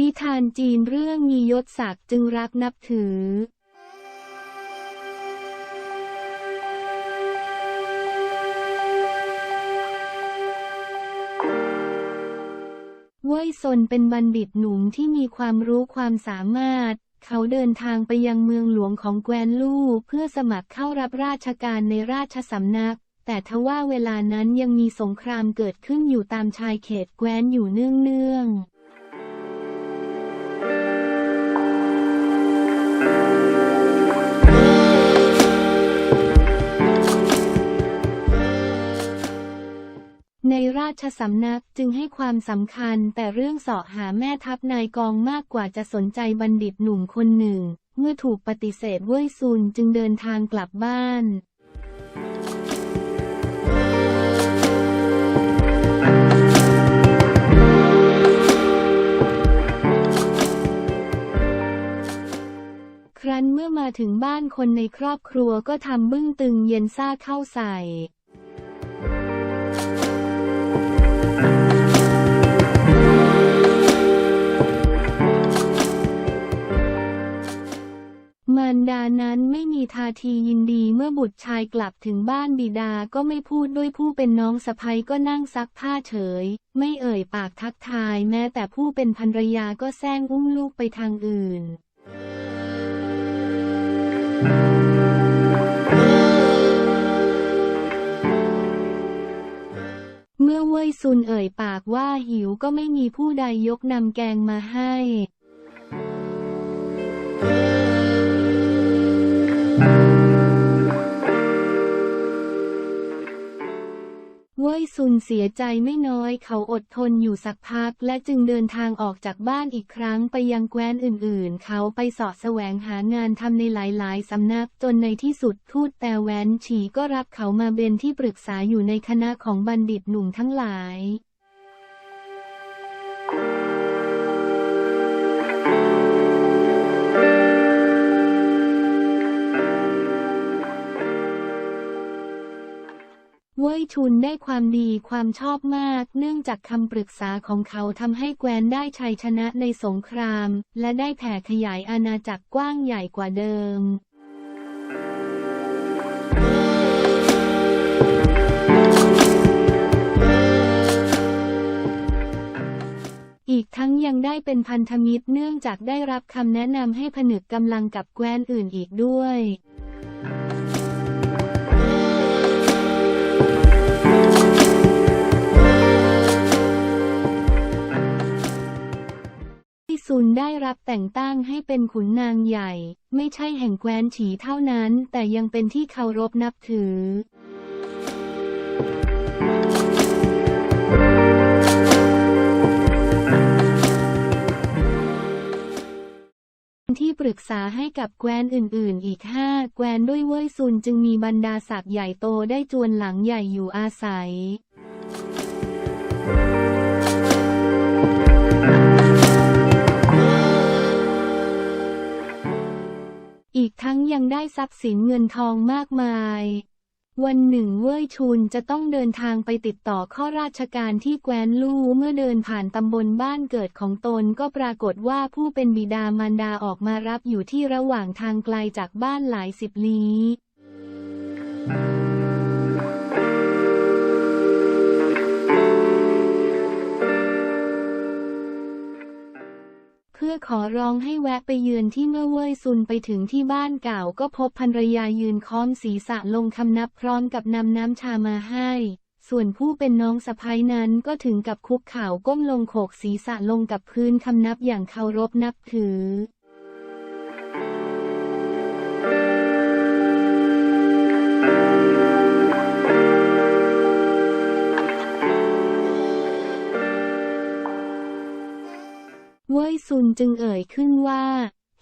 นิทานจีนเรื่องมียศศักดิ์จึงรักนับถือ เว่ยซนเป็นบัณฑิตหนุ่มที่มีความรู้ความสามารถ เขาเดินทางไปยังเมืองหลวงของแคว้นลู่เพื่อสมัครเข้ารับราชการในราชสำนัก แต่ทว่าเวลานั้นยังมีสงครามเกิดขึ้นอยู่ตามชายเขตแคว้นอยู่เนื่องๆ ในราชสำนักจึงให้ความสำคัญแต่เรื่องเสาะหาแม่ทัพนายกองมากกว่าจะสนใจบัณฑิตหนุ่มคนหนึ่ง เมื่อถูกปฏิเสธเว่ยซุนจึงเดินทางกลับบ้านครั้นเมื่อมาถึงบ้านคนในครอบครัวก็ทำบึ้งตึงเย็นซ่าเข้าใส่าทียินดีเมื่อบุตรชายกลับถึงบ้านบิดาก็ไม่พูดด้วยผู้เป็นน้องสะใภ้ก็นั่งซักผ้าเฉย ไม่เอ่ยปากทักทายแม้แต่ผู้เป็นภรรยาก็แซงอุ้มลูกไปทางอื่นเมื่อเว่ยซุนเอ่ยปากว่าหิวก็ไม่มีผู้ใดยกนำแกงมาให้ ว่ยซุนเสียใจไม่น้อยเขาอดทนอยู่สักพัก และจึงเดินทางออกจากบ้านอีกครั้งไปยังแคว้นอื่นๆ เขาไปสาะแสวงหางานทำในหลายๆสำนักจนในที่สุดทูตแต่แวนฉีก็รับเขามาเป็นที่ปรึกษาอยู่ในคณะของบัณฑิตหนุ่มทั้งหลาย เว่ยชุนได้ความดีความชอบมาก เนื่องจากคำปรึกษาของเขาทำให้แคว้นได้ชัยชนะในสงคราม และได้แผ่ขยายอาณาจักรกว้างใหญ่กว่าเดิมอีกทั้งยังได้เป็นพันธมิตรเนื่องจากได้รับคำแนะนำให้ผนึกกำลังกับแคว้นอื่นอีกด้วย ได้รับแต่งตั้งให้เป็นขุนนางใหญ่ ไม่ใช่แห่งแคว้นฉีเท่านั้น แต่ยังเป็นที่เคารพนับถือที่ปรึกษาให้กับแคว้นอื่นๆ อีกห้าแคว้นด้วยเว่ยซุนจึงมีบรรดาศักดิ์ใหญ่โตได้จวนหลังใหญ่อยู่อาศัย ยังได้ทรัพย์สินเงินทองมากมาย วันหนึ่งเว่ยชุนจะต้องเดินทางไปติดต่อข้อราชการที่แคว้นลู่เมื่อเดินผ่านตำบลบ้านเกิดของตนก็ปรากฏว่าผู้เป็นบิดามารดาออกมารับอยู่ที่ระหว่างทางไกลจากบ้านหลายสิบลี้ อขอร้องให้แวะไปเยือนที่เมื่อเว่ยซุนไปถึงที่บ้านเก่าก็พบภรรยายืนค้อมศีรษะลงคำนับพร้อมกับนำน้ำชามาให้ ส่วนผู้เป็นน้องสะพ้ายนั้นก็ถึงกับคุกเข่าก้มลงโขกศีรษะลงกับพื้นคำนับอย่างเคารพนับถือ เว่ยซุนจึงเอ่ยขึ้นว่า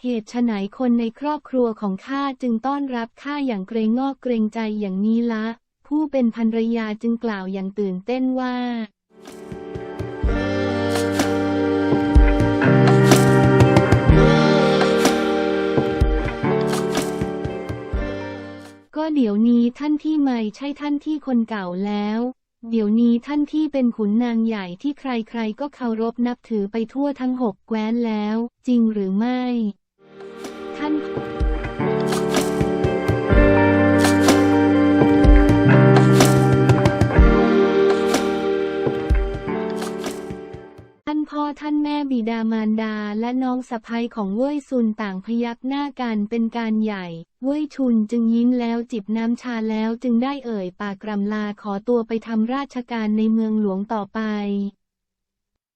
เหตุไฉนคนในครอบครัวของข้าจึงต้อนรับข้าอย่างเกรงงอกเกรงใจอย่างนี้ละ ผู้เป็นภรรยาจึงกล่าวอย่างตื่นเต้นว่าก็เดี๋ยวนี้ท่านพี่ไม่ใช่ท่านที่คนเก่าแล้ว เดี๋ยวนี้ท่านที่เป็นขุนนางใหญ่ที่ใครๆก็เคารพนับถือไปทั่วทั้งหกแคว้นแล้ว จริงหรือไม่ ท่านพ่อท่านแม่บิดามารดาและน้องสะพ้ยของเว่ยซุนต่างพยักหน้ากันเป็นการใหญ่ เว่ยชุนจึงยิ้มแล้วจิบน้ำชาแล้วจึงได้เอ่ยปากกรำลาขอตัวไปทำราชการในเมืองหลวงต่อไป